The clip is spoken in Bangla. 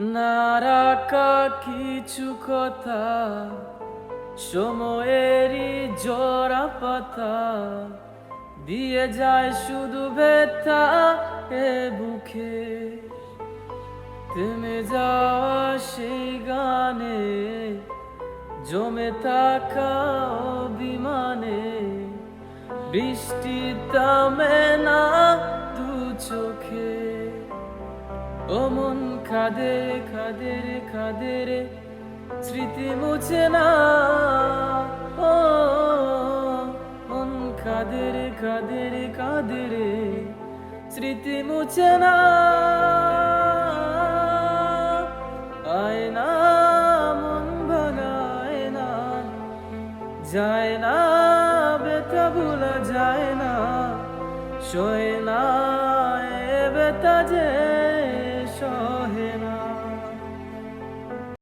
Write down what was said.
না রাখা কিছু কথা, সময়েরই জরা পাতা, দিয়ে যায় শুধু ব্যথা এ বুকে। থেমে যাওয়া সেই গানে, জমে থাকা বিমানে বৃষ্টি তামে না ও মন খাদে খাদে রে খাদে রে, স্মৃতি মুছে না। ও, মন খাদে রে খাদে রে, কাঁদে রে, স্মৃতি মুছে না। আয় না, মন ভাঙায় না, যায় না, ব্যথা ভোলা যায় না, সয়ে